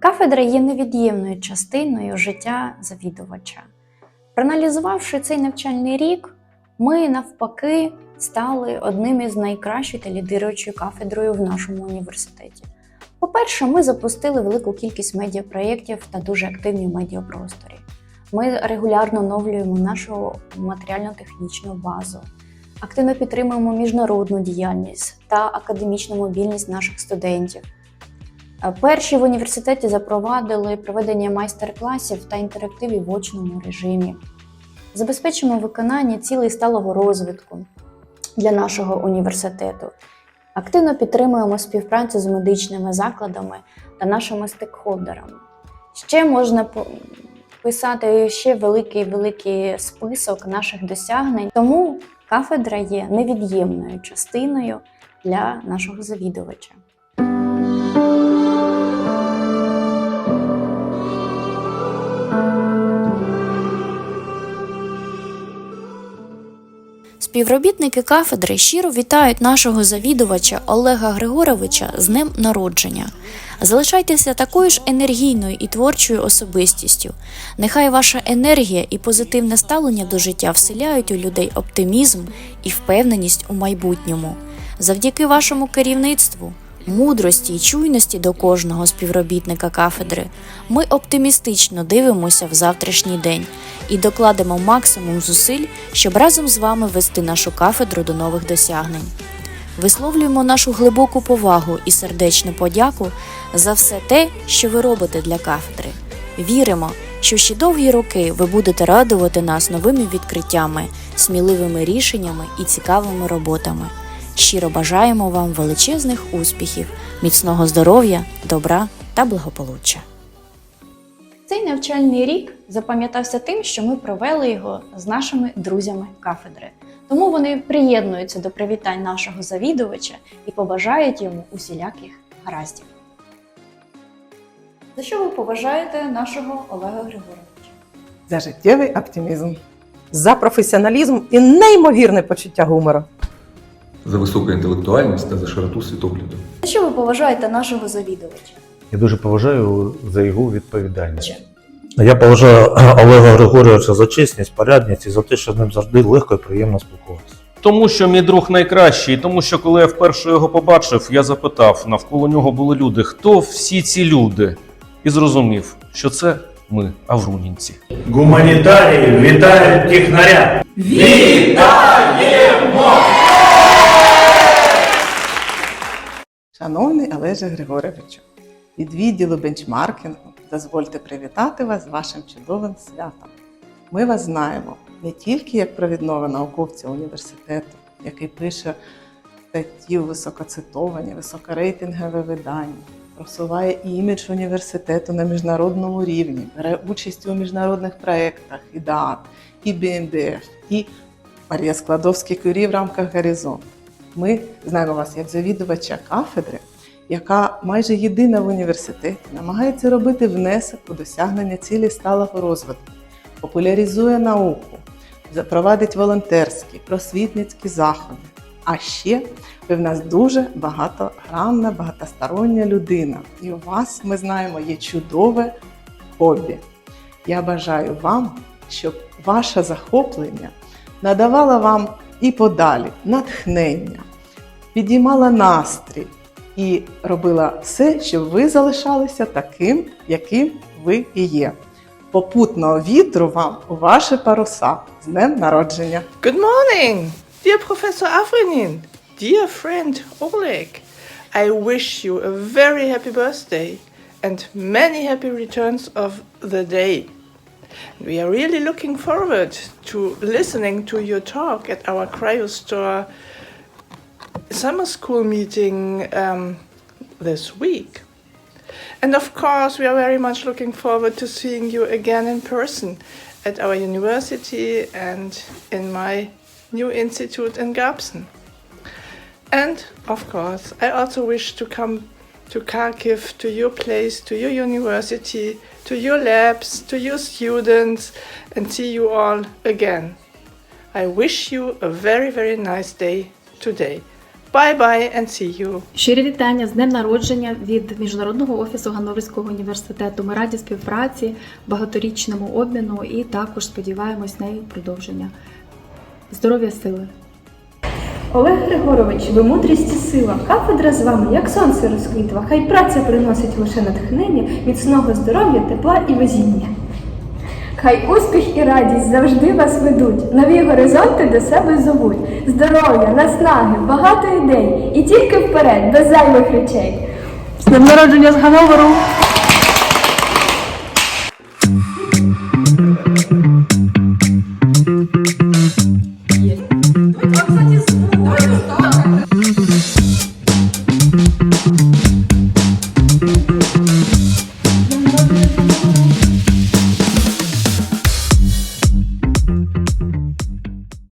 Кафедра є невід'ємною частиною життя завідувача. Проаналізувавши цей навчальний рік, ми навпаки стали одним із найкращою та лідируючою кафедрою в нашому університеті. По-перше, ми запустили велику кількість медіапроєктів та дуже активні медіапросторі. Ми регулярно оновлюємо нашу матеріально-технічну базу, активно підтримуємо міжнародну діяльність та академічну мобільність наших студентів. Е, Перші в університеті запровадили проведення майстер-класів та інтерактивів в очному режимі. Забезпечимо виконання цілей сталого розвитку для нашого університету. Активно підтримуємо співпрацю з медичними закладами та нашими стейкхолдерами. Ще можна писати ще великий великий список наших досягнень. Тому кафедра є невід'ємною частиною для нашого завідувача. Співробітники кафедри щиро вітають нашого завідувача Олега Григоровича з днем народження. Залишайтеся такою ж енергійною і творчою особистістю. Нехай ваша енергія і позитивне ставлення до життя вселяють у людей оптимізм і впевненість у майбутньому. Завдяки вашому керівництву, мудрості і чуйності до кожного співробітника кафедри, ми оптимістично дивимося в завтрашній день і докладемо максимум зусиль, щоб разом з вами вести нашу кафедру до нових досягнень. Висловлюємо нашу глибоку повагу і сердечну подяку за все те, що ви робите для кафедри. Віримо, що ще довгі роки ви будете радувати нас новими відкриттями, сміливими рішеннями і цікавими роботами. Щиро бажаємо вам величезних успіхів, міцного здоров'я, добра та благополуччя. Цей навчальний рік запам'ятався тим, що ми провели його з нашими друзями кафедри. Тому вони приєднуються до привітань нашого завідувача і побажають йому усіляких гараздів. За що ви поважаєте нашого Олега Григоровича? за життєвий оптимізм, за професіоналізм і неймовірне почуття гумору. За високу інтелектуальність та за широту світогляду. За що ви поважаєте нашого завідувача? Я дуже поважаю за його відповідальність. Я поважаю Олега Григорійовича за чесність, порядність і за те, що з ним завжди легко і приємно спілкуватися. Тому що мій друг найкращий, тому що коли я вперше його побачив, я запитав, навколо нього були люди, хто всі ці люди? І зрозумів, що це ми, аврунінці. Гуманітарії вітають технаря. Шановний Олеже Григоровичу, від відділу бенчмаркінгу дозвольте привітати вас з вашим чудовим святом. Ми вас знаємо не тільки як провідного науковця університету, який пише статті високоцитовані, високорейтингове видання, просуває імідж університету на міжнародному рівні, бере участь у міжнародних проєктах і ДААТ, і БНДФ, і Марія Складовський курі в рамках Горизонт. Ми знаємо вас як завідувача кафедри, яка майже єдина в університеті намагається робити внесок у досягнення цілі сталого розвитку, популяризує науку, запровадить волонтерські, просвітницькі заходи. А ще ви в нас дуже багатогранна, багатостороння людина. І у вас, ми знаємо, є чудове хобі. Я бажаю вам, щоб ваше захоплення надавало вам і подалі натхнення, підіймала настрій і робила все, щоб ви залишалися таким, яким ви і є. Попутного вітру вам у ваші паруса з днем народження! Good morning, dear Professor Afrenin, dear friend Oleg. I wish you a very happy birthday and many happy returns of the day. We are really looking forward to listening to your talk at our CryoStore summer school meeting um, this week. And of course, we are very much looking forward to seeing you again in person at our university and in my new institute in Garbsen. And of course, I also wish to come to Kharkiv, to your place, to your university, to your labs, to your students, and see you all again. I wish you a very, very nice day today. Bye bye and see you. Щирі вітання з днем народження від Міжнародного офісу Ганноверського університету. Ми раді співпраці, багаторічному обміну і також сподіваємось на її продовження. Здоров'я сили! Олег Григорович, ви мудрість і сила. Кафедра з вами, як сонце розквітла. Хай праця приносить лише натхнення, міцного здоров'я, тепла і везіння. Хай успіх і радість завжди вас ведуть, нові горизонти до себе зовуть. Здоров'я, наснаги, багато ідей, і тільки вперед, без зайвих речей. З днем народження з Ганноверу!